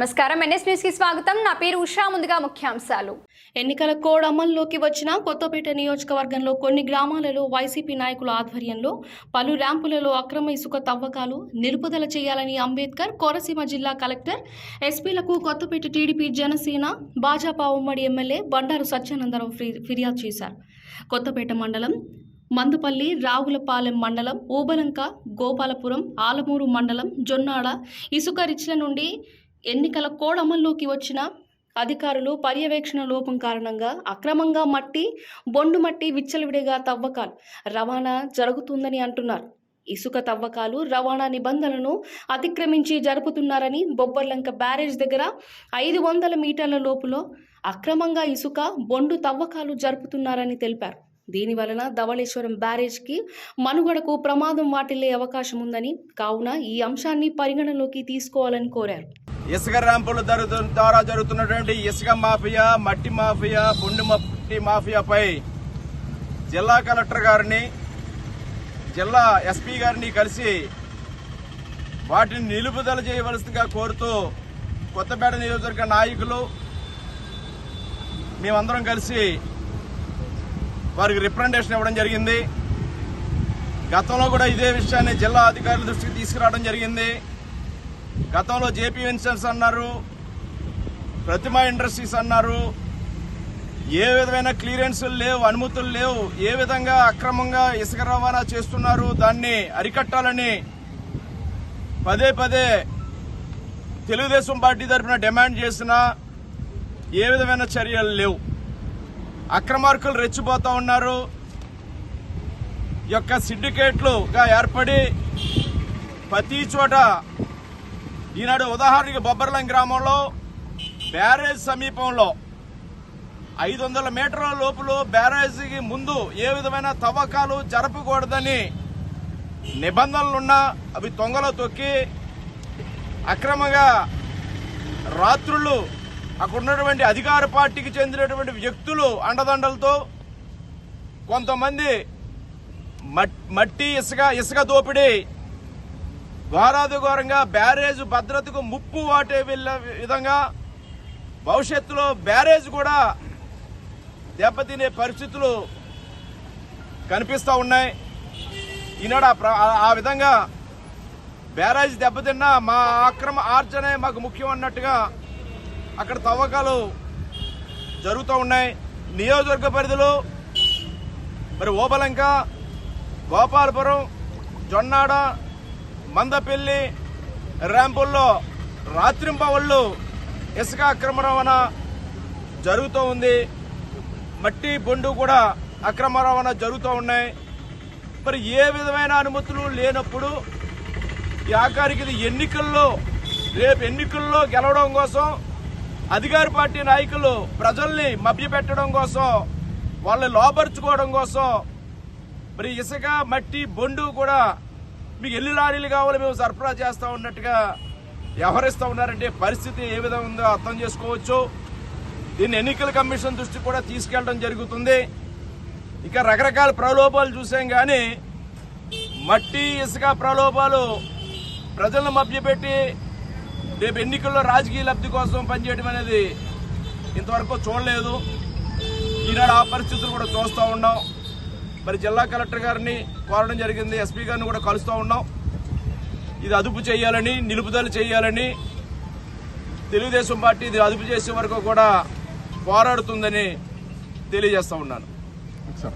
నమస్కారం. ఎన్ఎస్ న్యూస్కి స్వాగతం. నా పేరు ఉషా. ముందుగా ముఖ్యాంశాలు. ఎన్నికల కోడ్ అమల్లోకి వచ్చిన కొత్తపేట నియోజకవర్గంలో కొన్ని గ్రామాలలో వైసీపీ నాయకుల ఆధ్వర్యంలో పలు ర్యాంపులలో అక్రమ ఇసుక తవ్వకాలు నిలుపుదల చేయాలని అంబేద్కర్ కోనసీమ జిల్లా కలెక్టర్ ఎస్పీలకు కొత్తపేట టీడీపీ జనసేన భాజపా ఉమ్మడి ఎమ్మెల్యే బండారు సత్యానందరావు ఫిర్యాదు చేశారు. కొత్తపేట మండలం మందుపల్లి రావులపాలెం మండలం ఊబలంక గోపాలపురం ఆలమూరు మండలం జొన్నాడ ఇసుక రిచ్ల నుండి ఎన్నికల కోడ్ అమల్లోకి వచ్చిన అధికారులు పర్యవేక్షణ లోపం కారణంగా అక్రమంగా మట్టి బొండు మట్టి విచ్చలవిడిగా తవ్వకాలు రవాణా జరుగుతుందని అంటున్నారు. ఇసుక తవ్వకాలు రవాణా నిబంధనలను అతిక్రమించి జరుపుతున్నారని బొబ్బర్లంక బ్యారేజ్ దగ్గర ఐదు వందల మీటర్ల లోపులో అక్రమంగా ఇసుక బొండు తవ్వకాలు జరుపుతున్నారని తెలిపారు. దీని వలన ధవళేశ్వరం బ్యారేజ్కి మనుగడకు ప్రమాదం వాటిల్లే అవకాశం ఉందని కావున ఈ అంశాన్ని పరిగణలోకి తీసుకోవాలని కోరారు. ఇసుక ర్యాంపుల ద్వారా జరుగుతున్నటువంటి ఇసుక మాఫియా మట్టి మాఫియా బొండు మట్టి మాఫియాపై జిల్లా కలెక్టర్ గారిని జిల్లా ఎస్పీ గారిని కలిసి వాటిని నిలుపుదల చేయవలసిందిగా కోరుతూ కొత్తపేట నియోజకవర్గ నాయకులు మేమందరం కలిసి వారికి రిప్రజెంటేషన్ ఇవ్వడం జరిగింది. గతంలో కూడా ఇదే విషయాన్ని జిల్లా అధికారుల దృష్టికి తీసుకురావడం జరిగింది. గతంలో జేపీ వెన్సన్స్ అన్నారు ప్రతిమ ఇండస్ట్రీస్ అన్నారు ఏ విధమైన క్లియరెన్సులు లేవు అనుమతులు లేవు ఏ విధంగా అక్రమంగా ఇసుక రవాణా చేస్తున్నారు దాన్ని అరికట్టాలని పదే పదే తెలుగుదేశం పార్టీ తరఫున డిమాండ్ చేసినా ఏ విధమైన చర్యలు లేవు. అక్రమార్కులు రెచ్చిపోతూ ఉన్నారు. యొక్క సిండికేట్లుగా ఏర్పడి ప్రతి చోట ఈనాడు ఉదాహరణకి బొబ్బర్లం గ్రామంలో బ్యారేజ్ సమీపంలో ఐదు వందల మీటర్ల లోపులో బ్యారేజీకి ముందు ఏ విధమైన తవ్వకాలు జరపకూడదని నిబంధనలున్నా అవి తొంగలో తొక్కి అక్రమంగా రాత్రులు అక్కడ ఉన్నటువంటి అధికార పార్టీకి చెందినటువంటి వ్యక్తులు అండదండలతో కొంతమంది మట్టి ఇసుక ఇసుక దోపిడీ ఘోరాది ఘోరంగా బ్యారేజ్ భద్రతకు ముప్పు వాటే వెళ్ళే విధంగా భవిష్యత్తులో బ్యారేజ్ కూడా దెబ్బతినే పరిస్థితులు కనిపిస్తూ ఉన్నాయి. ఈనాడు ఆ ప్ర- ఆ- ఆ విధంగా బ్యారేజ్ దెబ్బతిన్నా మా అక్రమ ఆర్జనే మాకు ముఖ్యం అన్నట్టుగా అక్కడ తవ్వకాలు జరుగుతూ ఉన్నాయి. నియోజకవర్గ పరిధిలో మరి ఓబలంక గోపాలపురం జొన్నాడ మందపల్లి ర్యాంపుల్లో రాత్రింపవళ్ళు ఇసుక అక్రమ రవాణా జరుగుతూ ఉంది. మట్టి బొండు కూడా అక్రమ రవాణా జరుగుతూ ఉన్నాయి. మరి ఏ విధమైన అనుమతులు లేనప్పుడు ఈ ఆఖరికి ఇది ఎన్నికల్లో రేపు ఎన్నికల్లో గెలవడం కోసం అధికార పార్టీ నాయకులు ప్రజల్ని మభ్యపెట్టడం కోసం వాళ్ళని లోపరుచుకోవడం కోసం మరి ఇసుక మట్టి బొండు కూడా మీకు ఎన్ని లారీలు కావాలి మేము సరఫరా చేస్తూ ఉన్నట్టుగా వ్యవహరిస్తూ ఉన్నారంటే పరిస్థితి ఏ విధంగా ఉందో అర్థం చేసుకోవచ్చు. దీన్ని ఎన్నికల కమిషన్ దృష్టి కూడా తీసుకెళ్ళడం జరుగుతుంది. ఇక రకరకాల ప్రలోభాలు చూసాం కానీ మట్టి ఇసుక ప్రలోభాలు ప్రజలను మభ్యపెట్టి రేపు ఎన్నికల్లో రాజకీయ లబ్ధి కోసం పనిచేయడం అనేది ఇంతవరకు చూడలేదు. ఈనాడు ఆ పరిస్థితులు కూడా చూస్తూ ఉన్నాం. మరి జిల్లా కలెక్టర్ గారిని కోరడం జరిగింది. ఎస్పీ గారిని కూడా కలుస్తూ ఉన్నాం. ఇది అదుపు చేయాలని నిలుపుదల చేయాలని తెలుగుదేశం పార్టీ ఇది అదుపు చేసే వరకు కూడా పోరాడుతుందని తెలియజేస్తూ ఉన్నాను.